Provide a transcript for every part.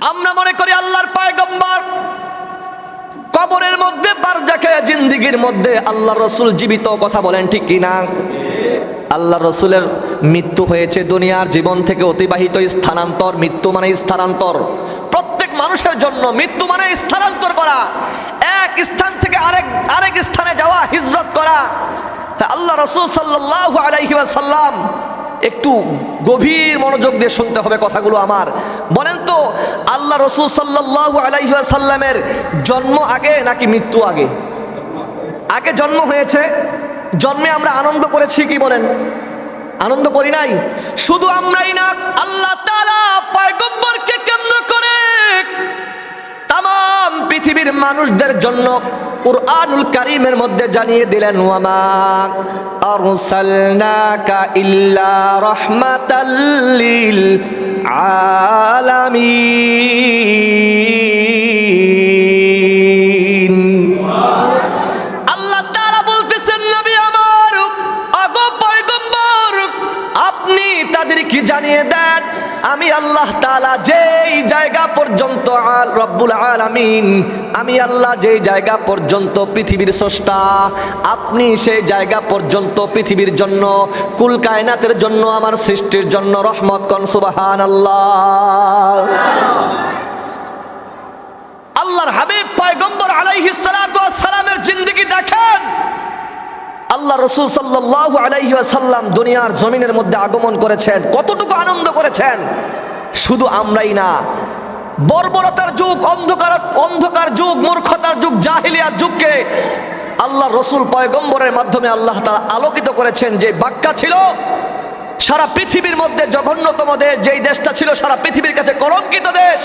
আমরা মনে করি আল্লাহর পায়গম্বর। কবরের মধ্যে বারজাকে জিন্দিগির মধ্যে আল্লাহ রসুল জীবিত কথা বলেন, ঠিক কিনা আল্লাহ রসুলের মৃত্যু হয়েছে দুনিয়ার জীবন থেকে অতিবাহিত স্থানান্তর, মৃত্যু মানে স্থানান্তর। প্রত্যেক মানুষের জন্য মৃত্যু মানে স্থানান্তর করা। এক স্থান থেকে আরেক আরেক স্থানে যাওয়া, হিজরত করা। আল্লাহ রসুল সাল্লাহ আলাইহি সাল্লাম একটু গভীর মনোযোগ দিয়ে শুনতে হবে কথাগুলো আমার। বলেন তো, আল্লাহ রসুল সাল্লাহ আলাইসাল্লামের জন্ম আগে নাকি মৃত্যু আগে? আগে জন্ম হয়েছে, জন্মে আমরা আনন্দ করেছি কি বলেন? আনন্দ করি নাই? শুধু আমরাই না, আল্লাহ তাআলা পয়গম্বরকে কেন্দ্র করে তাম পৃথিবীর মানুষদের জন্য কুরআনুল কারীমের মধ্যে জানিয়ে দিলেন, ওয়ামা আরসালনাকা ইল্লা রাহমাতাল লিল আলামিন। তাআলা যেই জায়গা পর্যন্ত আল রব্বুল আলামিন, আমি আল্লাহ যেই জায়গা পর্যন্ত পৃথিবীর স্রষ্টা, আপনি সেই জায়গা পর্যন্ত পৃথিবীর জন্য, কুল কায়নাতের জন্য, আমার সৃষ্টির জন্য রহমত কন সুবাহান আল্লাহ আল্লাহর হাবিব পয়গম্বর আলাইহি সালামের জিন্দগি দেখেন। আল্লাহ রসুল সাল্লাহ আলাইহি সাল্লাম দুনিয়ার জমিনের মধ্যে আগমন করেছেন, কতটুকু আনন্দ করেছেন। শুধু আমরাই না, বর্বরতার যুগ, অন্ধকার অন্ধকার যুগ, মূর্খতার যুগ, জাহিলিয়ার যুগকে আল্লাহ রসুল পয়গম্বরের মাধ্যমে আল্লাহ তারা আলোকিত করেছেন যে বাক্যা ছিল সারা পৃথিবীর মধ্যে জঘন্যতম দেশ, যেই দেশটা ছিল সারা পৃথিবীর কাছে কলঙ্কিত দেশ,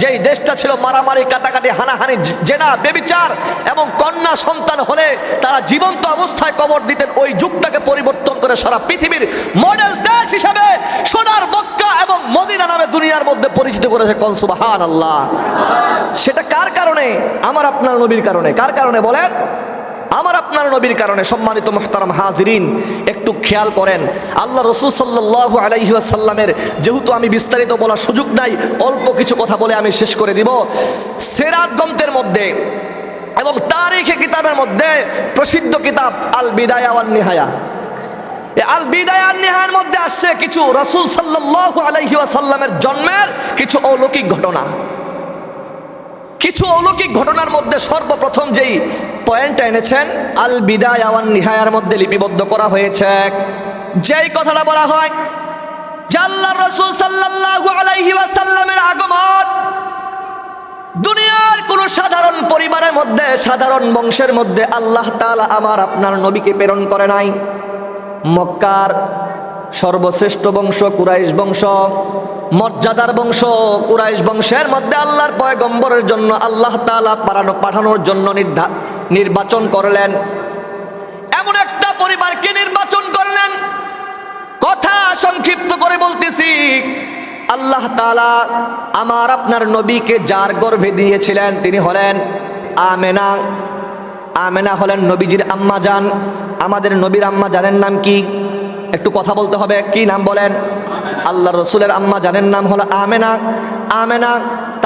যেই দেশটা ছিল মারামারি, কাটাকাটি, হানাহানি জেনা, বেবিচার এবং কন্যা সন্তান হলে তারা জীবন্ত অবস্থায় কবর দিতেন, ওই যুগটাকে পরিবর্তন করে সারা পৃথিবীর মডেল দেশ হিসাবে সোনার মক্কা এবং মদিনা নামে দুনিয়ার মধ্যে পরিচিত করেছে কনসুবাহান আল্লাহ সেটা কার কারণে? আমার, আপনার নবীর কারণে। কার কারণে বলেন? আমার আপনার নবীর কারণে সম্মানিত মোহতারাম হাজিরিন, একটু খেয়াল করেন, আল্লাহ রসুল সাল্লাহ আলাইসাল্লামের যেহেতু আমি বিস্তারিত বলার সুযোগ নাই, অল্প কিছু কথা বলে আমি শেষ করে দিব। সেরাত গ্রন্থের মধ্যে এবং তারিখে কিতাবের মধ্যে প্রসিদ্ধ কিতাব আল বিদায়া ওয়াল নিহায়া আল বিদায়া আল নিহায়ার মধ্যে আসছে কিছু রসুল সাল্লাহ আলাইহি সাল্লামের জন্মের কিছু অলৌকিক ঘটনা। কিছু অলৌকিক ঘটনার মধ্যে সর্বপ্রথম যেই পয়েন্টটা এনেছেন, আল বিদায় আওয়ান নিহায়ার মধ্যে লিপিবদ্ধ করা হয়েছে। যেই কথাটা বলা হয় আল্লাহ রসুল সাল্লাল্লাহু আলাইহি ওয়াসাল্লামের আগমন, দুনিয়ার কোন সাধারণ পরিবারের মধ্যে, সাধারণ বংশের মধ্যে আল্লাহ তাআলা আমার আপনার নবীকে প্রেরণ করে নাই। মক্কার সর্বশ্রেষ্ঠ বংশ কুরাইশ বংশ, মর্যাদার বংশ কুরাইশ বংশের মধ্যে আল্লাহর পয়গম্বরের জন্য আল্লাহ তাআলা পাঠানো পাঠানোর জন্য নির্ধা- নির্বাচন করলেন। এমন একটা পরিবারকে নির্বাচন করলেন। কথা সংক্ষিপ্ত করে বলতেছি, আল্লাহ তালা আমার আপনার নবীকে যার গর্ভে দিয়েছিলেন, তিনি হলেন আমেনা। আমেনা হলেন নবীজির আম্মা জান। আমাদের নবীর আম্মা জানেন নাম কি? একটু কথা বলতে হবে, কি নাম বলেন? আল্লাহ রসুলের আম্মা জানেন নাম হলো আমেনা। আমেনা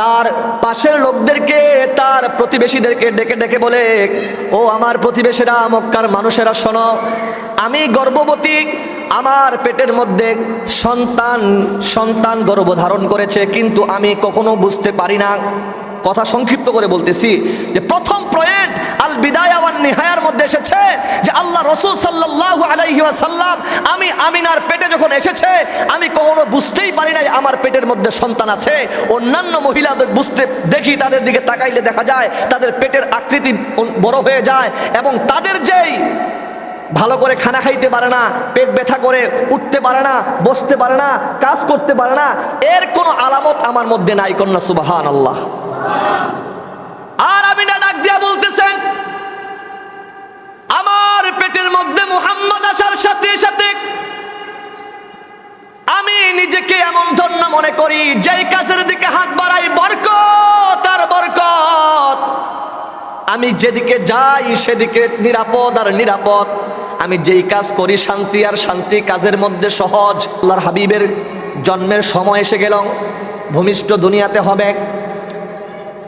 তার পাশের লোকদেরকে, তার প্রতিবেশীদেরকে ডেকে ডেকে বলে, ও আমার প্রতিবেশীরা, মক্কার মানুষেরা, শোনো, আমি গর্ভবতী, আমার পেটের মধ্যে সন্তান সন্তান গর্ভধারণ করেছে, কিন্তু আমি কখনো বুঝতে পারি না। কথা সংক্ষিপ্ত করে বলতেছি যে প্রথম প্রয়েন্ট বিদায়া ওয়ান নিহায়ার মধ্যে এসেছে যে আল্লাহ রসুল সাল্লাল্লাহু আলাইহি ওয়াসাল্লাম, আমি আমিনার পেটে যখন এসেছে, আমি কখনো বুঝতেই পারি নাই আমার পেটের মধ্যে সন্তান আছে। অন্যান্য মহিলাদের বুঝতে দেখি, তাদের দিকে তাকাইলে দেখা যায় তাদের পেটের আকৃতি বড় হয়ে যায় এবং তাদের যেই ভালো করে খানা খাইতে পারে না, পেট ব্যথা করে, উঠতে পারে না, বসতে পারে না, কাজ করতে পারে না, এর কোনো আলামত আমার মধ্যে নাই কন্যা সুবাহান আল্লাহ আর আমি না ডাক দিয়া বলতেছেন পেটের মধ্যে মুহাম্মদ আসার সাথে সাথে আমি নিজেকে এমন ধন্য মনে করি, যেই কাজের দিকে হাত বাড়াই বরকত আর বরকত। আমি যেদিকে যাই সেদিকে নিরাপদ আর নিরাপদ। আমি যেই কাজ করি শান্তি আর শান্তি কাজের মধ্যে সহজ। আল্লাহর হাবিবের জন্মের সময় এসে গেল। ভূমিষ্ঠ দুনিয়াতে হবে।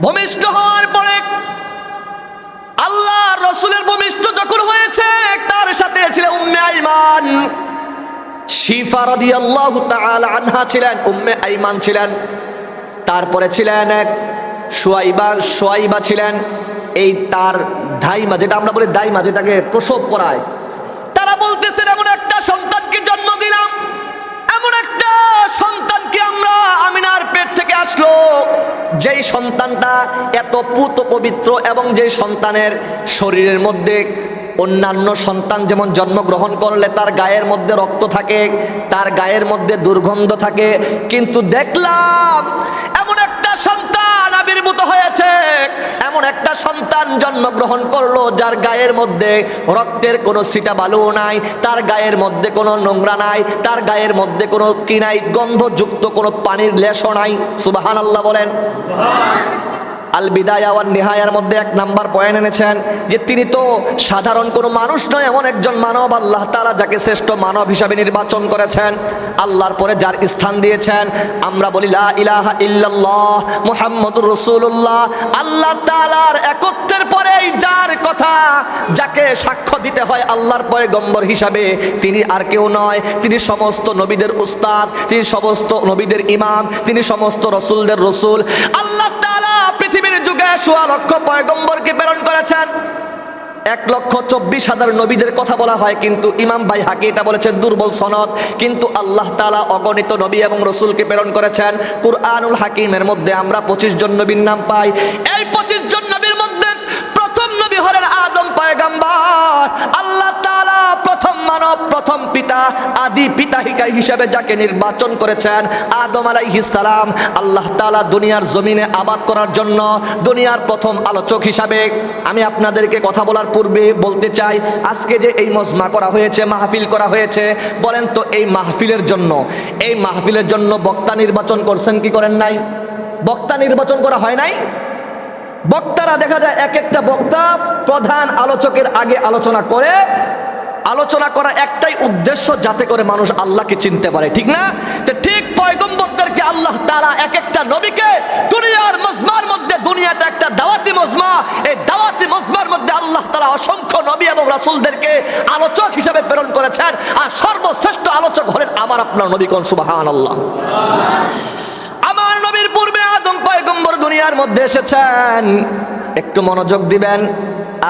ভূমিষ্ঠ হওয়ার পরে রসুলের ভূমিষ্ঠ যখন হয়েছে, তার সাথে ছিল উম্মে আইমান। শিফা রাদিয়াল্লাহু তাআলা আনহা ছিলেন, উম্মে আইমান ছিলেন। তারপরে ছিলেন এক সোয়াইবা সোয়াইবা ছিলেন। এই তার ধাইমা যেটা আমরা বলি দাইমা, যেটাকে প্রসব করায়। তারা বলতেছেন, এমন একটা সন্তানকে জন্ম দিলাম এমন একটা সন্তানকে আমরা আমিনার পেট থেকে আসলো। যেই সন্তানটা এত পুত পবিত্র এবং যেই সন্তানের শরীরের মধ্যে অন্যান্য সন্তান যেমন জন্মগ্রহণ করলে তার গায়ের মধ্যে রক্ত থাকে, তার গায়ের মধ্যে দুর্গন্ধ থাকে, কিন্তু দেখলাম এমন একটা সন্তান আবির্ভূত হয়েছে। এমন একটা সন্তান জন্মগ্রহণ করল, যার গায়ের মধ্যে রক্তের কোনো সিটা বালুও নাই, তার গায়ের মধ্যে কোনো নোংরা নাই, তার গায়ের মধ্যে কোনো কিনাই গন্ধযুক্ত কোনো পানির লেশও নাই। সুবাহান আল্লাহ বলেন। আল বিদায়া ওয়ান নিহায়ার মধ্যে এক নাম্বার পয়েন্ট এনেছেন যে তিনি তো সাধারণ কোনো মানুষ নয়, এমন একজন মানব। আল্লাহ তাআলা যাকে শ্রেষ্ঠ মানব হিসাবে নির্বাচন করেছেন, আল্লাহর পরে যার স্থান দিয়েছেন। আমরা বলি, লা ইলাহা ইল্লাল্লাহ মুহাম্মদুর রাসূলুল্লাহ। আল্লাহ তাআলার একত্বের পরেই যার কথা, যাকে সাক্ষ্য দিতে হয় আল্লাহর পয়গম্বর হিসাবে, তিনি আর কেউ নয়। তিনি সমস্ত নবীদের উস্তাদ, তিনি সমস্ত নবীদের ইমাম, তিনি সমস্ত রসুলদের রসুল। আল্লাহ পৃথিবীর যুগে সোয়া লক্ষ পয়গম্বরকে প্রেরণ করেছেন। এক লক্ষ চব্বিশ হাজার নবীদের কথা বলা হয়, কিন্তু ইমাম ভাই হাকি এটা বলেছেন, দুর্বল সনদ। কিন্তু আল্লাহ তালা অগণিত নবী এবং রসুলকে প্রেরণ করেছেন। কুরআনুল হাকিমের মধ্যে আমরা পঁচিশ জন নবীর নাম পাই। এই পঁচিশ জন নবীর মধ্যে প্রথম নবী হলেন পয়গাম্বার, আল্লাহ তাআলা প্রথম মানব, প্রথম পিতা, আদি পিতাহিকা হিসাবে যাকে নির্বাচন করেছেন, আদম সালাম, আল্লাহ তালা দুনিয়ার জমিনে আবাদ করার জন্য দুনিয়ার প্রথম আলোচক হিসাবে আমি আপনাদেরকে কথা বলার পূর্বে বলতে চাই, আজকে যে এই মজমা করা হয়েছে, মাহফিল করা হয়েছে, বলেন তো এই মাহফিলের জন্য, এই মাহফিলের জন্য বক্তা নির্বাচন করছেন কি করেন নাই? বক্তা নির্বাচন করা হয় নাই? বক্তারা দেখা যায় এক একটা বক্তা প্রধান আলোচকের আগে আলোচনা করে, আলোচনা করার একটাই উদ্দেশ্য যাতে করে মানুষ আল্লাহকে চিনতে পারে, ঠিক না? তো ঠিক পয়গম্বরদেরকে আল্লাহ তারা এক একটা নবীকে দুনিয়ার মজমার মধ্যে দুনিয়াটা একটা দাওয়াতি মজমা, এই দাওয়াতি মজমার মধ্যে আল্লাহ তারা অসংখ্য নবী এবং রাসুলদেরকে আলোচক হিসেবে প্রেরণ করেছেন। আর সর্বশ্রেষ্ঠ আলোচক হলেন আমার আপনার নবী কোন? সুবাহান আল্লাহ আমার নবীর পূর্বে আদম পয়গম্বর দুনিয়ার মধ্যে এসেছেন। একটু মনোযোগ দিবেন।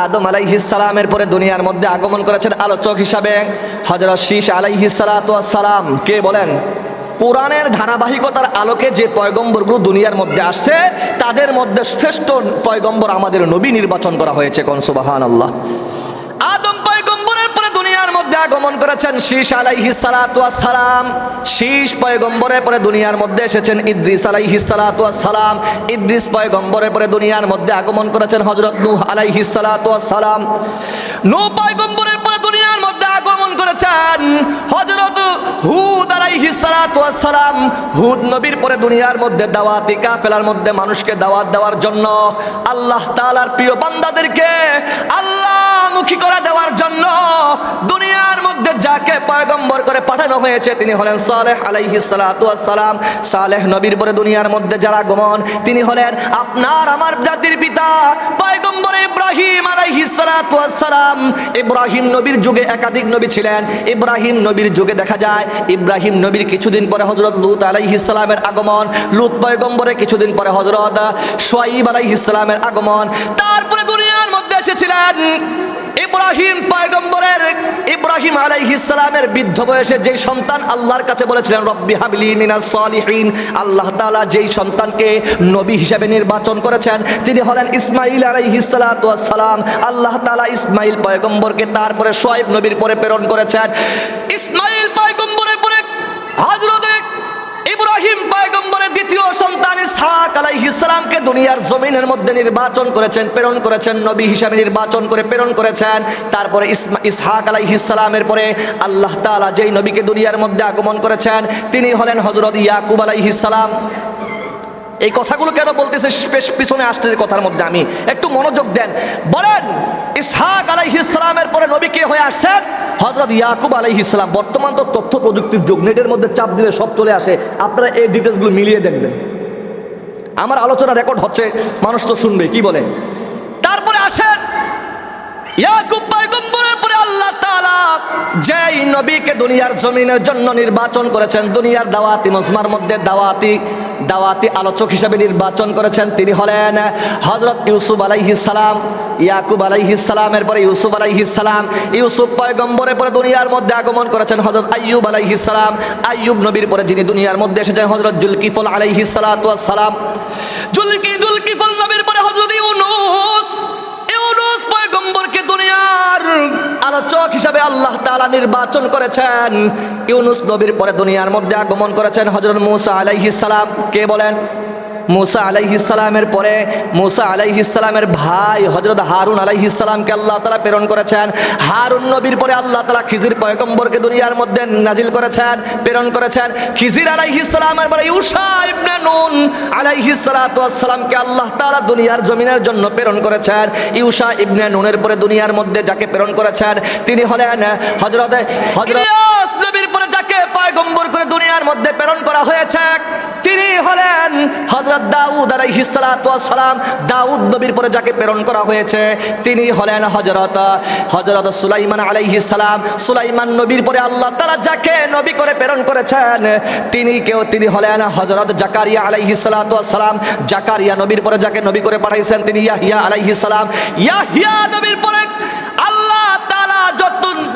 আদম সালামের পরে দুনিয়ার মধ্যে আগমন করেছেন আলোচক হিসাবে। হযরত শীষ সালাম, কে বলেন? কোরআনের ধারাবাহিকতার আলোকে যে পয়গম্বরগুলো দুনিয়ার মধ্যে আসছে, তাদের মধ্যে শ্রেষ্ঠ পয়গম্বর আমাদের নবী নির্বাচন করা হয়েছে কোন? আল্লাহ আদম দুনিয়ার মধ্যে আগমন করেছেন শীষ আলাইহি সালাম শীষ পয়গম্বরের পরে দুনিয়ার মধ্যে এসেছেন ইদ্রিস আলাইহি সালাম ইদ্রিস পয়গম্বরের পরে দুনিয়ার মধ্যে আগমন করেছেন হযরত নূহ আলাইহি সালাম নূহ পয়গম্বরের পরে আগমন করেছেন হযরত হুদ আলাইহিস সালাতু সালাম হুদ নবীর পরে দুনিয়ার মধ্যে দাওয়াতি কাফেলার মধ্যে মানুষকে দাওয়াত দেওয়ার জন্য আল্লাহ তাআলার প্রিয় বান্দাদেরকে আল্লাহ মুখী করে দেওয়ার জন্য দুনিয়ার মধ্যে যাকে পয়গম্বর করে পাঠানো হয়েছে, তিনি হলেন সালেহ আলাইহিস সালাতু সালাম সালেহ নবীর পরে দুনিয়ার মধ্যে যারা আগমন, তিনি হলেন আপনার আমার জাতির পিতা, পয়গম্বর ইব্রাহিম আলাইহিস সালাতু সালাম ইব্রাহিম নবীর যুগে একাধিক নবী ছিলেন ইব্রাহিম নবীর যুগে দেখা যায়, ইব্রাহিম নবীর কিছুদিন পরে হজরত লুত আলাইহিস ইসলামের আগমন, লুত পয়গম্বরের কিছুদিন পরে হজরত সোয়াইব আলাইহিস ইসলামের আগমন। তারপরে দুনিয়ার মধ্যে এসেছিলেন ইব্রাহিম পয়গম্বরের, ইব্রাহিম আলাইহিস সালামের বৃদ্ধ বয়সে যেই সন্তান আল্লাহর কাছে বলেছিলেন, রব্বি হাবলি মিনাস সলিহিন আল্লাহ তাআলা যেই সন্তানকে নবী হিসেবে নির্বাচন করেছেন, তিনি হলেন ইসমাইল সালাম। আল্লাহ তাআলা ইসমাইল পয়গম্বরকে তারপরে সোয়েব নবীর পরে প্রেরণ করেছেন। ইসমাইল পয়গম্বরের পরে হযরত ইব্রাহিম পয়গম্বরের দ্বিতীয় সন্তান ইসহাক আলাইহিস সালামকে দুনিয়ার জমিনের মধ্যে নির্বাচন করেছেন, প্রেরণ করেছেন, নবী হিসাবে নির্বাচন করে প্রেরণ করেছেন। তারপরে ইসহাক আলাইহিস সালামের পরে আল্লাহ তাআলা যেই নবীকে দুনিয়ার মধ্যে আগমন করেছেন, তিনি হলেন হযরত ইয়াকুব আলাইহিস সালাম। এই কথাগুলো কেন বলতেছে? পেছ- পিছনে আসতেছে কথার মধ্যে আমি। একটু মনোযোগ দেন। বলেন, ইসহাক আলাইহিস সালামের পরে নবী কে হয়ে আসছেন? হযরত ইয়াকুব আলাইহিস ইসলাম বর্তমান তো তথ্য প্রযুক্তির যুগ, নেটের মধ্যে চাপ দিলে সব চলে আসে। আপনারা এই ডিটেলসগুলো মিলিয়ে দেখবেন। আমার আলোচনা রেকর্ড হচ্ছে, মানুষ তো শুনবে, কি বলে? তারপরে আসেন, ইয়াকুব পয়গম্বরের আল্লাহ যেই নবীকে দুনিয়ার জমিনের জন্য নির্বাচন করেছেন, দুনিয়ার দাওয়াতি মজমার মধ্যে দাওয়াতি দাওয়াতি আলোচক হিসেবে নির্বাচন করেছেন, তিনি হলেন হজরত ইউসুফ আলাইহিস সালাম, ইয়াকুব আলাইহিস সালামের পরে ইউসুফ সালাম, ইউসুফ পয়গম্বরের পরে দুনিয়ার মধ্যে আগমন করেছেন হজরত আইয়ুব সালাম, আইয়ুব নবীর পরে যিনি দুনিয়ার মধ্যে এসেছেন হযরত জুলকিফল আলাইহিস সালাতু সালাম জুলকি জুলকিফল নবীর পরে হজরত ইউনুস আলোচক হিসাবে আল্লাহ তালা নির্বাচন করেছেন। ইউনুস নবীর পরে দুনিয়ার মধ্যে আগমন করেছেন হজরত মুসা আলাইহিস সালাম। কে বলেন? মুসা আলাইহিস সালামের পরে মুসা আলাইহিস সালামের ভাই হজরত হারুন আলাইহিস সালামকে আল্লাহ তাআলা প্রেরণ করেছেন। হারুন নবীর পরে আল্লাহ তালা খিজির পয়গম্বরকে দুনিয়ার মধ্যে নাজিল করেছেন, প্রেরণ করেছেন। খিজির আলাইহিস সালামের পরে ইউসা ইবনে নুন আলাইহিস সালাতু ওয়াস সালামকে আল্লাহ তাআলা দুনিয়ার জমিনের জন্য প্রেরণ করেছেন। ইউসা ইবনে নুনের পরে দুনিয়ার মধ্যে যাকে প্রেরণ করেছেন, তিনি হলেন ইলিয়াস নবীর পরে যাকে পয়গম্বর করে দুনিয়ার মধ্যে প্রেরণ করা হয়েছে, তিনি হলেন হযরত দাউদ আলাইহিস সালাতু সালাম দাউদ নবীর পরে যাকে প্রেরণ করা হয়েছে, তিনি হলেন হযরত হযরত সুলাইমান আলাইহিস সালাম। সুলাইমান নবীর পরে আল্লাহ তাআলা যাকে নবী করে প্রেরণ করেছেন, তিনি কেউ, তিনি হলেন হযরত জাকারিয়া আলাইহিস সালাতু জাকারিয়া নবীর পরে যাকে নবী করে পাঠাইছেন, তিনি ইয়াহিয়া আলাইহিস সালাম। ইয়াহিয়া নবীর পরে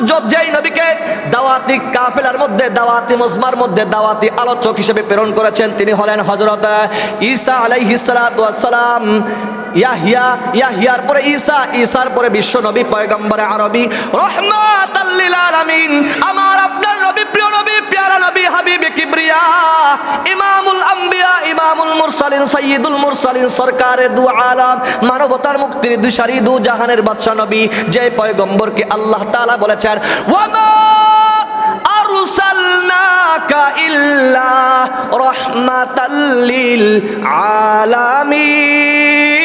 যত- যেই নবীকে দাওয়াতি কাফেলার মধ্যে, দাওয়াতি মজমার মধ্যে, দাওয়াতি আলোচক হিসেবে প্রেরণ করেছেন, তিনি হলেন হজরত ঈসা আলাইহিস সালাতু সালাম। ইয়াহিয়া, ইয়াহিয়ার পরে ঈসা, ঈসার পরে বিশ্ব নবী, পয়গম্বরে আরবি। রহমাতাল লিল আলামিন, আমার আপনার নবী, প্রিয় নবী, প্যারা নবী, হাবিবে কিবরিয়া, ইমামুল আম্বিয়া, ইমামুল মুরসালিন, সাইয়্যিদুল মুরসালিন, সরকারে দু আলাম, মানবতার মুক্তির দুশারি, দু জাহানের বাদশা নবী, যে পয়গম্বরকে আল্লাহ তাআলা বলেছেন, ওয়ামা আরসালনাকা ইল্লা রাহমাতাল আলামিন।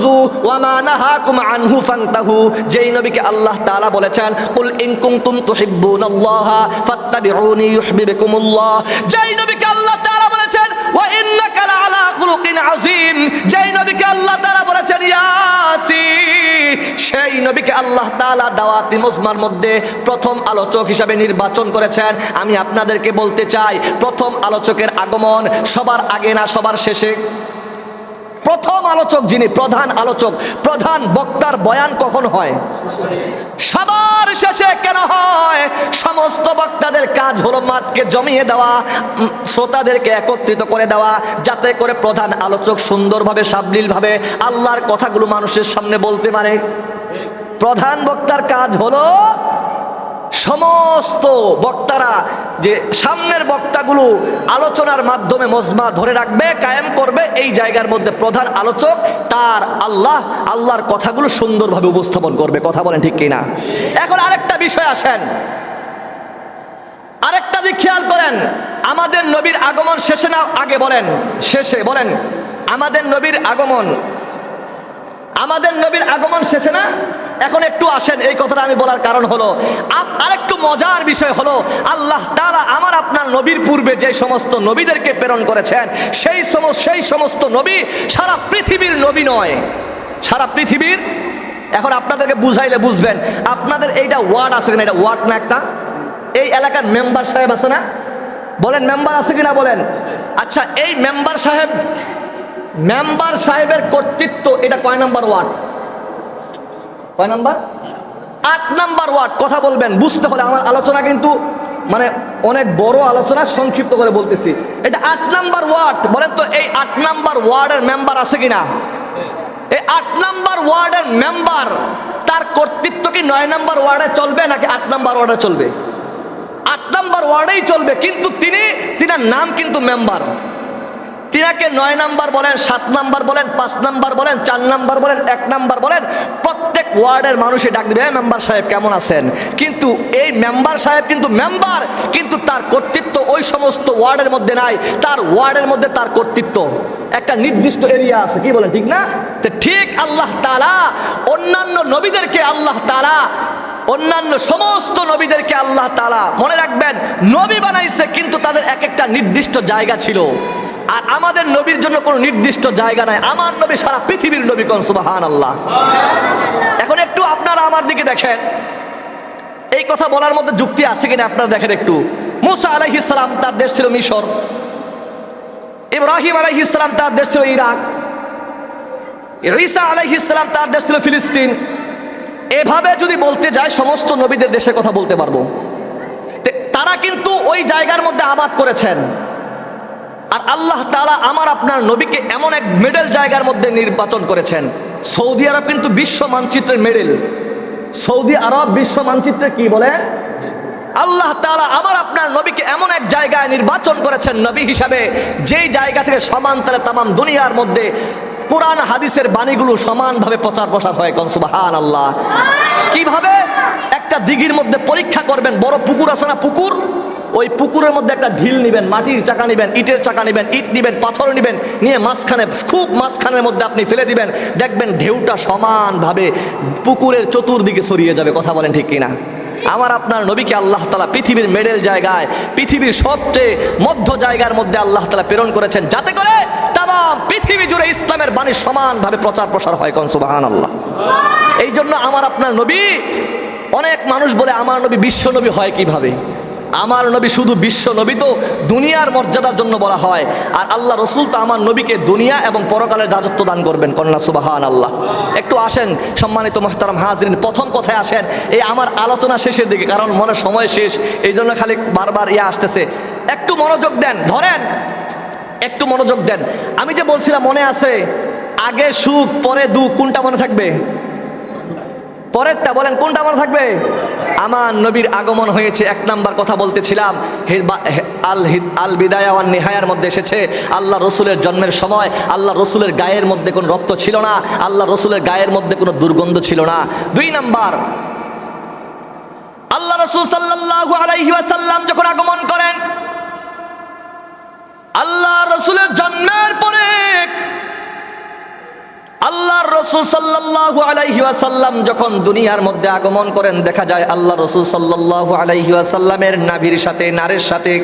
ফাখুযু ওয়ামা নাহাকুম আনহু ফান্তাহু যেই নবীকে আল্লাহ তাআলা বলেছেন, কুল ইন কুনতুম তুহিব্বুনাল্লাহা ফাত্তাবিউনি ইউহিব্বুকুমুল্লাহ। যেই নবীকে আল্লাহ তাআলা বলেছেন, ওয়া ইন্নাকা লাআলা খুলুকিন আযীম। যেই নবীকে আল্লাহ তাআলা বলেছেন, ইয়াসিন। সেই নবীকে আল্লাহ তাআলা দাওয়াতি মুজমার মধ্যে প্রথম আলোচক হিসাবে নির্বাচন করেছেন। আমি আপনাদেরকে বলতে চাই, প্রথম আলোচকের আগমন সবার আগে না সবার শেষে? প্রথম আলোচক যিনি প্রধান আলোচক, প্রধান বক্তার বয়ান কখন হয়? সবার শেষে কেন হয়? সমস্ত বক্তাদের কাজ হলো মাঠকে জমিয়ে দেওয়া শ্রোতাদেরকে একত্রিত করে দেওয়া, যাতে করে প্রধান আলোচক সুন্দরভাবে, সাবলীলভাবে আল্লাহর কথাগুলো মানুষের সামনে বলতে পারে। প্রধান বক্তার কাজ হলো সমস্ত বক্তারা যে সামনের বক্তাগুলো আলোচনার মাধ্যমে মজমা ধরে রাখবে, কায়েম করবে, এই জায়গার মধ্যে প্রধান আলোচক তার আল্লাহ, আল্লাহর কথাগুলো সুন্দরভাবে উপস্থাপন করবে। কথা বলেন ঠিক কিনা? এখন আরেকটা বিষয় আসেন। আরেকটা দিক খেয়াল করেন। আমাদের নবীর আগমন শেষে না, আগে বলেন, শেষে বলেন, আমাদের নবীর আগমন, আমাদের নবীর আগমন শেষে না? এখন একটু আসেন, এই কথাটা আমি বলার কারণ হলো আরেকটু মজার বিষয় হলো, আল্লাহ তাআলা আমার আপনার নবীর পূর্বে যে সমস্ত নবীদেরকে প্রেরণ করেছেন, সেই সমস্ত সেই সমস্ত নবী সারা পৃথিবীর নবী নয়। সারা পৃথিবীর? এখন আপনাদেরকে বুঝাইলে বুঝবেন, আপনাদের এইটা ওয়ার্ড আছে কিনা? এটা ওয়ার্ড না একটা? এই এলাকার মেম্বার সাহেব আছে না? বলেন, মেম্বার আছে কিনা বলেন? আচ্ছা এই মেম্বার সাহেব, মেম্বার সাহেবের কর্তৃত্ব, এটা কয় নাম্বার ওয়ার্ড? কয় নাম্বার? আট নাম্বার ওয়ার্ড, কথা বলবেন, বুঝতে হলে আমার আলোচনা কিন্তু মানে অনেক বড় আলোচনা সংক্ষিপ্ত করে বলতেছি। এটা আট নাম্বার ওয়ার্ড, বলেন তো এই আট নাম্বার ওয়ার্ডের মেম্বার আছে কিনা? এই আট নাম্বার ওয়ার্ডের মেম্বার তার কর্তৃত্ব কি নয় নাম্বার ওয়ার্ডে চলবে নাকি আট নাম্বার ওয়ার্ডে চলবে? আট নাম্বার ওয়ার্ডেই চলবে, কিন্তু তিনি, তিনার নাম কিন্তু মেম্বার তিনাকে নয় নাম্বার বলেন, সাত নাম্বার বলেন, পাঁচ নাম্বার বলেন, চার নাম্বার বলেন, এক নাম্বার বলেন, প্রত্যেক ওয়ার্ডের মানুষে ডাক দিবে মেম্বার সাহেব, কেমন আছেন? কিন্তু এই মেম্বার সাহেব কিন্তু মেম্বার, কিন্তু তার কর্তৃত্ব ওই সমস্ত ওয়ার্ডের মধ্যে নাই। তার ওয়ার্ডের মধ্যে তার কর্তৃত্ব। একটা নির্দিষ্ট এরিয়া আছে, কি বলেন, ঠিক না? তো ঠিক আল্লাহ তালা অন্যান্য নবীদেরকে আল্লাহ তালা অন্যান্য সমস্ত নবীদেরকে আল্লাহ তালা মনে রাখবেন, নবী বানাইছে, কিন্তু তাদের এক একটা নির্দিষ্ট জায়গা ছিল। আর আমাদের নবীর জন্য কোনো নির্দিষ্ট জায়গা নাই। আমার নবী সারা পৃথিবীর নবী কোন? সুবাহান আল্লাহ এখন একটু আপনারা আমার দিকে দেখেন। এই কথা বলার মধ্যে যুক্তি আছে কিনা আপনারা দেখেন একটু। মুসা আলাইহিস সালাম তার দেশ ছিল মিশর। ইব্রাহিম আলাইহিস সালাম তার দেশ ছিল ইরাক। ঈসা আলাইহিস সালাম তার দেশ ছিল ফিলিস্তিন। এভাবে যদি বলতে যায়, সমস্ত নবীদের দেশের কথা বলতে পারব। তারা কিন্তু ওই জায়গার মধ্যে আবাদ করেছেন। আর আল্লাহ তাআলা আমার আপনার নবীকে এমন এক মেডেল জায়গার মধ্যে নির্বাচন করেছেন। সৌদি আরব কিন্তু বিশ্ব মানচিত্রের মেডেল সৌদি আরব বিশ্ব মানচিত্রে কি বলে? আল্লাহ তালা আমার আপনার নবীকে এমন এক জায়গায় নির্বাচন করেছেন নবী হিসাবে, যেই জায়গা থেকে সমান্তরে তামাম দুনিয়ার মধ্যে কোরআন, হাদিসের বাণীগুলো সমানভাবে প্রচার প্রসার হয় কনসুবাহান আল্লাহ কীভাবে? একটা দিঘির মধ্যে পরীক্ষা করবেন, বড় পুকুর আছে না পুকুর? ওই পুকুরের মধ্যে একটা ঢিল নিবেন, মাটির চাকা নিবেন, ইটের চাকা নিবেন, ইট নিবেন, পাথর নিবেন, নিয়ে মাঝখানে, খুব মাঝখানের মধ্যে আপনি ফেলে দিবেন, দেখবেন ঢেউটা সমানভাবে পুকুরের চতুর্দিকে ছড়িয়ে যাবে, কথা বলেন ঠিক কিনা? আমার আপনার নবীকে আল্লাহ তালা পৃথিবীর মেডেল জায়গায়, পৃথিবীর সবচেয়ে মধ্য জায়গার মধ্যে আল্লাহ তালা প্রেরণ করেছেন, যাতে করে তাম পৃথিবী জুড়ে ইসলামের বাণী সমানভাবে প্রচার প্রসার হয় কনসুবাহান আল্লাহ এই জন্য আমার আপনার নবী, অনেক মানুষ বলে, আমার নবী বিশ্ব নবী হয় কীভাবে? আমার নবী শুধু বিশ্ব নবী তো দুনিয়ার মর্যাদার জন্য বলা হয়। আর আল্লাহ রসুল তো আমার নবীকে দুনিয়া এবং পরকালের রাজত্ব দান করবেন। কন্যা সুবাহান আল্লাহ একটু আসেন, সম্মানিত মোহতারাম হাজরিন, প্রথম কথায় আসেন, এই আমার আলোচনা শেষের দিকে, কারণ মনে সময় শেষ, এই জন্য খালি বারবার ইয়ে আসতেছে। একটু মনোযোগ দেন, ধরেন, একটু মনোযোগ দেন। আমি যে বলছিলাম, মনে আছে, আগে সুখ, পরে দুঃখ, কোনটা মনে থাকবে? পরেরটা বলেন, কোনটা মনে থাকবে? আমার নবীর আগমন হয়েছে, এক নাম্বার কথা বলতেছিলাম আল আল বিদায়া ওয়ান নিহায়ার মধ্যে এসেছে, আল্লাহ রসুলের জন্মের সময়, আল্লাহ রসুলের গায়ের মধ্যে কোনো রক্ত ছিল না, আল্লাহ রসুলের গায়ের মধ্যে কোনো দুর্গন্ধ ছিল না। দুই নাম্বার, আল্লাহ রসুল সাল্লাল্লাহু আলাইহি ওয়াসাল্লাম যখন আগমন করেন, আল্লাহ রসুলের জন্মের পরে আল্লাহর রসুল সাল্লাল্লাহু আলাইহি ওয়াসাল্লাম যখন দুনিয়ার মধ্যে আগমন করেন, দেখা যায় আল্লাহ রসুল সাল্লাল্লাহু আলাইহি ওয়াসাল্লামের নাভির সাথে, নারের সাথে।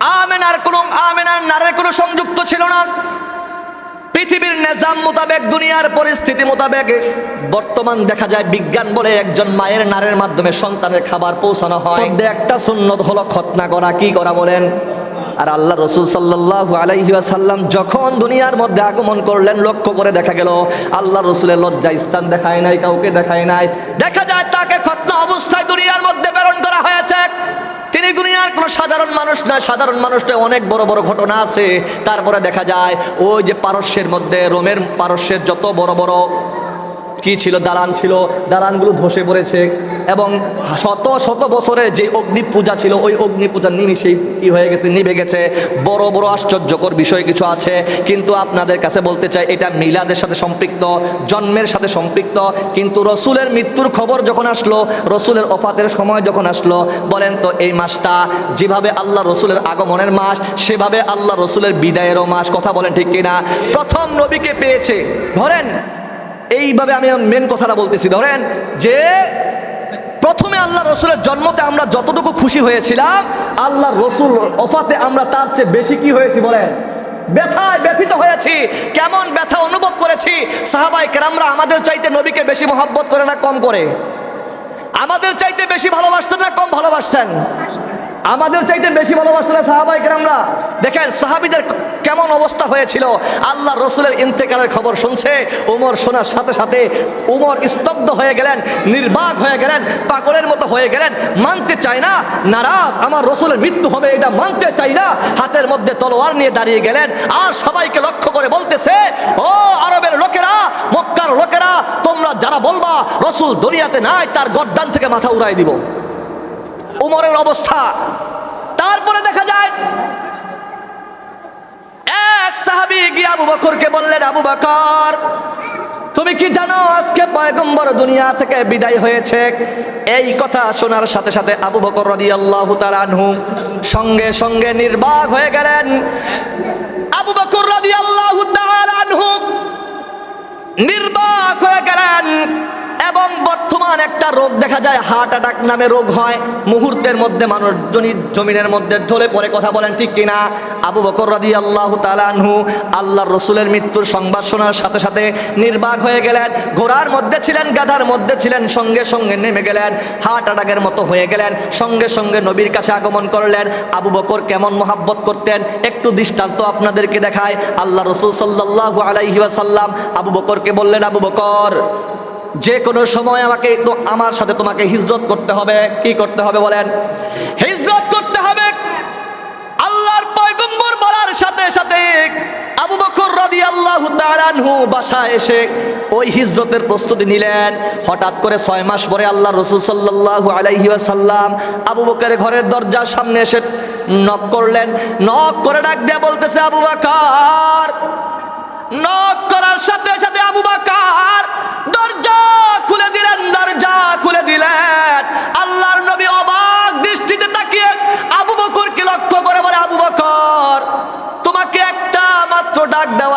আমেনার কোনো, আমেনার নারের কোনো সংযুক্ত ছিল না। পৃথিবীর নিজাম মোতাবেক, দুনিয়ার পরিস্থিতি মোতাবেক বর্তমান দেখা যায় বিজ্ঞান বলে একজন মায়ের নারের মাধ্যমে সন্তানের খাবার পৌঁছানো হয়। একটা সুন্নত হলো খতনা করা। কি করা বলেন? আর আল্লাহ রসুল সাল্লাহ আলাইসাল্লাম যখন দুনিয়ার মধ্যে আগমন করলেন, লক্ষ্য করে দেখা গেল, আল্লাহ রসুলের লজ্জা স্থান দেখায় নাই, কাউকে দেখায় নাই। দেখা যায় তাকে খতনা অবস্থায় দুনিয়ার মধ্যে প্রেরণ করা হয়েছে। তিনি দুনিয়ার কোনো সাধারণ মানুষ না সাধারণ মানুষটা অনেক বড় বড় ঘটনা আছে। তারপরে দেখা যায়, ওই যে পারস্যের মধ্যে, রোমের পারস্যের যত বড় বড় কি ছিল? দালান ছিল। দালানগুলো ধসে পড়েছে। এবং শত শত বছরের যে অগ্নি পূজা ছিল, ওই অগ্নি পূজা নিমিশেই কি হয়ে গেছে, নিভে গেছে। বড় বড় আশ্চর্যকর বিষয় কিছু আছে। কিন্তু আপনাদের কাছে বলতে চাই, এটা মিলাদের সাথে সম্পৃক্ত, জন্মের সাথে সম্পৃক্ত। কিন্তু রসুলের মৃত্যুর খবর যখন আসলো, রসুলের অফাতের সময় যখন আসলো, বলেন তো, এই মাসটা যেভাবে আল্লাহ রসুলের আগমনের মাস, সেভাবে আল্লাহ রসুলের বিদায়েরও মাস, কথা বলেন ঠিক কিনা? প্রথম নবীকে পেয়েছে। ধরেন এইভাবে আমি মেন কথাটা বলতেছি। ধরেন যে প্রথমে আল্লাহ রসুলের জন্মতে আমরা যতটুকু খুশি হয়েছিলাম, আল্লাহ রসুল অফাতে আমরা তার চেয়ে বেশি কি হয়েছি বলেন? ব্যথায় ব্যথিত হয়েছি। কেমন ব্যথা অনুভব করেছি? সাহাবাই কেরামরা আমাদের চাইতে নবীকে বেশি মহব্বত করে না কম করে? আমাদের চাইতে বেশি ভালোবাসছেন না কম ভালোবাসছেন আমাদের চাইতে বেশি ভালোবাসছেন না সাহাবাই কেরামরা। দেখেন, সাহাবিদের কেমন অবস্থা হয়েছিল? আল্লাহ রসুলের ইন্তেকালের খবর শুনছে, উমর শোনার সাথে সাথে উমর স্তব্ধ হয়ে গেলেন, নির্বাক হয়ে গেলেন, পাগলের মতো হয়ে গেলেন, মানতে চায় না, নারাজ, আমার রসুলের মৃত্যু হবে, এটা মানতে চাই না, হাতের মধ্যে তলোয়ার নিয়ে দাঁড়িয়ে গেলেন, আর সবাইকে লক্ষ্য করে বলতেছে, ও আরবের লোকেরা, মক্কার লোকেরা, তোমরা যারা বলবা, রসুল দুনিয়াতে নাই, তার গর্দান থেকে মাথা উড়াই দিব। উমরের অবস্থা। তারপরে দেখা যায়, এক গিয়ে আবু বকরকে বললেন, আবু বকর, তুমি কি জানো আজকে পয়গম্বর দুনিয়া থেকে বিদায় হয়েছে? এই কথা শোনার সাথে সাথে আবু বকর রদি তাআলা আনহু সঙ্গে সঙ্গে নির্বাক হয়ে গেলেন। আবু বকর রদি তাআলা আনহু নির্বাক হয়ে গেলেন। এবং বর্তমান একটা রোগ দেখা যায় হার্ট অ্যাটাক নামে রোগ হয়। মুহূর্তের মধ্যে মানুষ জনি- জমিনের মধ্যে ঢলে পড়ে, কথা বলেন ঠিক কিনা? আবু বকর রাদি আল্লাহ তালানহু আল্লাহ রসুলের মৃত্যুর সংবাদ শোনার সাথে সাথে নির্বাক হয়ে গেলেন। ঘোড়ার মধ্যে ছিলেন, গাধার মধ্যে ছিলেন, সঙ্গে সঙ্গে নেমে গেলেন। হার্ট অ্যাটাকের মতো হয়ে গেলেন, সঙ্গে সঙ্গে নবীর কাছে আগমন করলেন। আবু বকর কেমন মহাব্বত করতেন? একটু দৃষ্টান্ত আপনাদেরকে দেখায় আল্লাহ রসুল সাল্লাহ আলাইহি ওয়াসাল্লাম আবু বকরকে বললেন, আবু বকর যে কোনো সময় আমাকে তো আমার সাথে তোমাকে হিজরত করতে হবে। কি করতে হবে বলেন? হিজরত করতে হবে। আল্লাহর পয়গম্বর বলার সাথে সাথে আবু বকর রাদি আল্লাহ তাআলাহু বাসায় এসে ওই হিজরতের প্রস্তুতি নিলেন। হঠাৎ করে ছয় মাস পরে আল্লাহ রসুল সাল্লাল্লাহু আলাইহি ওয়াসাল্লাম আবু বকরের ঘরের দরজার সামনে এসে নক করলেন। নক করে ডাক দিয়ে বলতেছে, আবু বকর, নক করার সাথে সাথে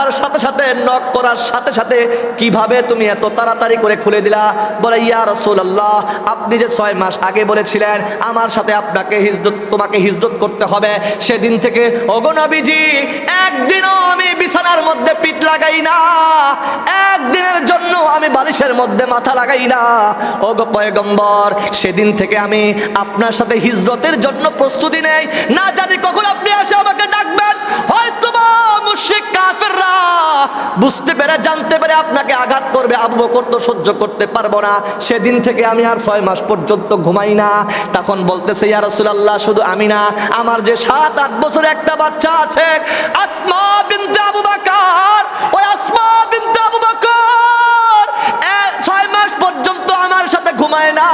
ডাক সাথে সাথে নক করার সাথে সাথে কীভাবে তুমি এত তাড়াতাড়ি করে খুলে দিলা? বলে, ইয়া রাসূলুল্লাহ, আপনি যে ছয় মাস আগে বলেছিলেন, আমার সাথে আপনাকে হিজরত, তোমাকে হিজরত করতে হবে। সেদিন থেকে ওগো নবীজি, একদিনও আমি বিছানার মধ্যে পিঠ লাগাই না। একদিনের জন্য আমি বালিশের মধ্যে মাথা লাগাই না। ওগো পয়গম্বর, সেদিন থেকে আমি আপনার সাথে হিজরতের জন্য প্রস্তুতি নেই। না জানি কখন আপনি এসে আমাকে ডাকবেন। হয়তো বা কাফেররা বুঝতে পেরে, জানতে পেরে আপনাকে আঘাত করবে। আবু বকর তো সহ্য করতে পারব না। সেদিন থেকে আমি আর ছয় মাস পর্যন্ত ঘুমাই না। তখন বলতেছে, ইয়া রাসূলুল্লাহ, শুধু আমি না, আমার যে সাত, আট বছর একটা বাচ্চা আছে, আসমা বিনতে আবু বকর, ওই আসমা বিনতে আবু বকর পর্যন্ত সাথে ঘুমায় না।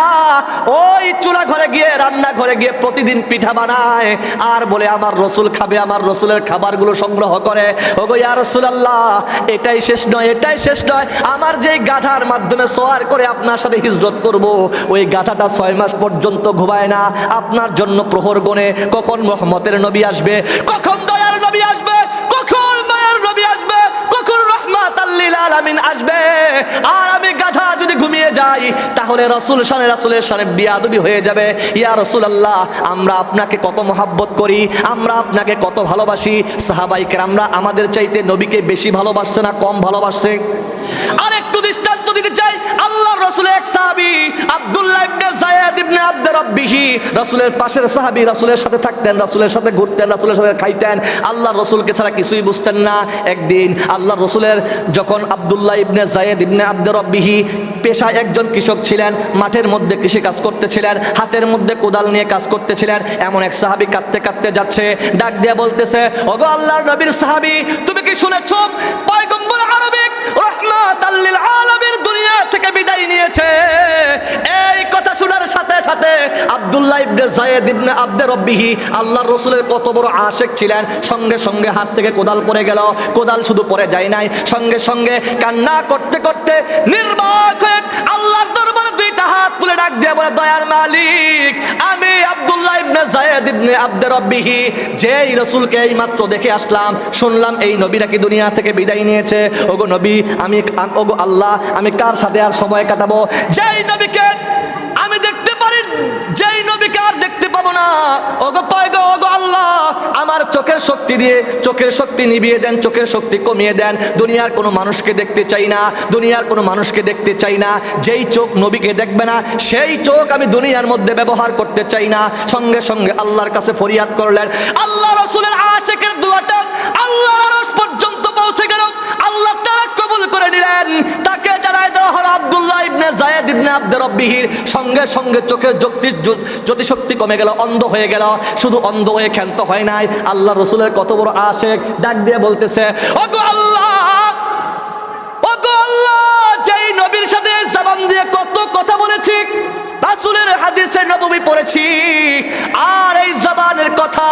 ওই চুলা ঘরে গিয়ে রান্না ঘরে গিয়ে প্রতিদিন পিঠা বানায়। আর বলে, আমার রসুল খাবে, আমার রসুলের খাবারগুলো সংগ্রহ করে। ওগো, ইয়া রসুলাল্লাহ, এটাই শেষ নয়, এটাই শেষ নয়। আমার যেই গাধার মাধ্যমে সোয়ার করে আপনার সাথে হিজরত করব, ওই গাধাটা ছয় মাস পর্যন্ত ঘুমায় না। আপনার জন্য প্রহর গণে কখন রহমতের নবী আসবে, কখন দয়ার নবী আসবে আলামিন আসবে। আর আমি গাধা যদি ঘুমিয়ে যাই, তাহলে রসুল সানে রাসুলের সানে বিয়াদবি হয়ে যাবে। ইয়া রসুল আল্লাহ আমরা আপনাকে কত মহাব্বত করি, আমরা আপনাকে কত ভালোবাসি। সাহাবাইকে আমরা আমাদের চাইতে নবীকে বেশি ভালোবাসছে না কম ভালোবাসছে? আর একটু দৃষ্টান্ত দিতে চাই এক আব্দুল্লাহ ইবনে ইবনে আব্দ রব্বিহি, রসুলের পাশের রসুলের সাথে থাকতেন, রসুলের সাথে ঘুরতেন, রসুলের সাথে খাইতেন। ছাড়া কিছুই বুঝতেন না। একদিন যখন আব্দুল্লাহ ইবনে ইবনে আব্দ রব্বিহি পেশায় একজন কৃষক ছিলেন, মাঠের মধ্যে কৃষি কাজ করতেছিলেন, হাতের মধ্যে কোদাল নিয়ে কাজ করতেছিলেন, এমন এক সাহাবি কাঁদতে কাঁদতে যাচ্ছে, ডাক দিয়ে বলতেছে, ওগো আল্লাহর নবীর সাহাবি, তুমি কি শুনেছো? পয়গম্বর আরবিক থেকে বিদায় নিয়েছে। এই কথা শোনার সাথে সাথে আব্দুল্লাহ ইবনে জায়েদ ইবনে আব্দে রব্বিহি আল্লাহর রসুলের কত বড় আশেক ছিলেন। সঙ্গে সঙ্গে হাত থেকে কোদাল পড়ে গেল। কোদাল শুধু পড়ে যায় নাই। সঙ্গে সঙ্গে কান্না করতে করতে নির্বাক হয়ে আল্লাহর দরবারে দুইটা হাত তুলে ডাক দিয়ে বলে, দয়ার মালিক, আমি আব্দুল্লাহ ইবনে জায়েদ ইবনে আব্দে রব্বিহি, যেই রসুলকে এই মাত্র দেখে আসলাম, শুনলাম এই নবীরা কি দুনিয়া থেকে বিদায় নিয়েছে। ওগো নবী, আমি ওগো আল্লাহ, আমি কার সাথে আর সময় কাটাবো? যেই নবীকে আমি দেখতে পারি, যেই নবীকে পাবো না। ওগো পয়গো, ওগো আল্লাহ, আমার চোখের শক্তি দিয়ে চোখের শক্তি নিবিয়ে দেন, চোখের শক্তি কমিয়ে দেন। দুনিয়ার কোনো মানুষকে দেখতে চাই না, দুনিয়ার কোনো মানুষকে দেখতে চাই না। যেই চোখ নবীকে দেখবে না, সেই চোখ আমি দুনিয়ার মধ্যে ব্যবহার করতে চাই না। সঙ্গে সঙ্গে আল্লাহর কাছে ফরিয়াদ করলেন। আল্লাহ রসুলের রব্বিহির সঙ্গে সঙ্গে চোখে যুক্তি জ্যোতিশক্তি কমে গেল, অন্ধ হয়ে গেল। শুধু অন্ধ হয়ে ক্ষান্ত হয় নাই। আল্লাহ রসুলের কত বড় আসে ডাক দিয়ে বলতেছে, ওগো আল্লাহ! ওগো আল্লাহ! যেই নবীর সাথে জবান দিয়ে কত কথা বলেছি রাসূলের হাদিসে নববী পড়েছি। আর এই জবানের কথা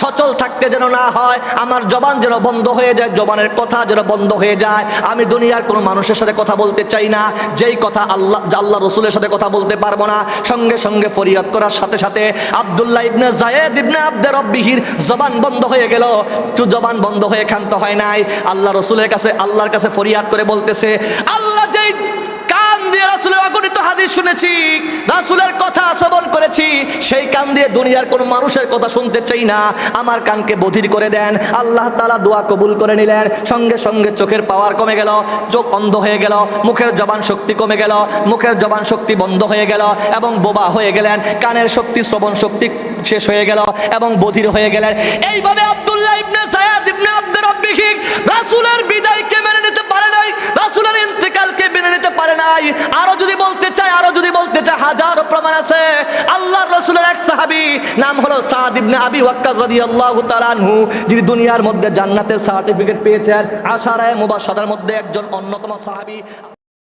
সচল থাকতে যেন না হয়, আমার জবান যেন বন্ধ হয়ে যায়, জবানের কথা যেন বন্ধ হয়ে যায়। আমি দুনিয়ার কোনো মানুষের সাথে কথা বলতে চাই না, যেই কথা আল্লাহ আল্লাহ রসুলের সাথে কথা বলতে পারব না। সঙ্গে সঙ্গে ফরিয়াদ করার সাথে সাথে আব্দুল্লাহ ইবনে জায়েদ ইবনে আব্দে রব্বিহির জবান বন্ধ হয়ে গেল। একটু জবান বন্ধ হয়ে ক্ষান্ত হয় নাই। আল্লাহ রসুলের কাছে, আল্লাহর কাছে ফরিয়াদ করে বলতেছে, আল্লাহ যেই দিয়ে রাসুলের অগণিত হাদিস শুনেছি, রাসুলের কথা শ্রবণ করেছি, সেই কান দিয়ে দুনিয়ার মানুষের কথা শুনতে চাই না। আমার কানকে বধির করে দেন, আল্লাহ তালা দোয়া কবুল করে নিলেন, সঙ্গে সঙ্গে চোখের পাওয়ার কমে গেল, চোখ অন্ধ হয়ে গেল, মুখের জবান শক্তি কমে গেল, মুখের জবান শক্তি বন্ধ হয়ে গেল, এবং বোবা হয়ে গেলেন, কানের শক্তি, শ্রবণ শক্তি শেষ হয়ে গেল, এবং বধির হয়ে গেলেন। এইভাবে আব্দুল্লাহ ইবনে সায়াদ ইবনে আব্দুর রব্বিহি রাসূলের বিদায়কে মেনে নিতে পারে নাই, রাসূলের নিতে পারে নাই। আরও যদি বলতে চাই আরও যদি বলতে চাই হাজার প্রমাণ আছে। আল্লাহর রাসূলের এক সাহাবী, নাম হলো সাদ ইবনে আবি ওয়াক্কাস রাদিয়াল্লাহু তাআলা আনহু, যিনি দুনিয়ার মধ্যে জান্নাতের সার্টিফিকেট পেয়েছেন। আশারায়ে মুবাশশারার মধ্যে একজন অন্যতম সাহাবী।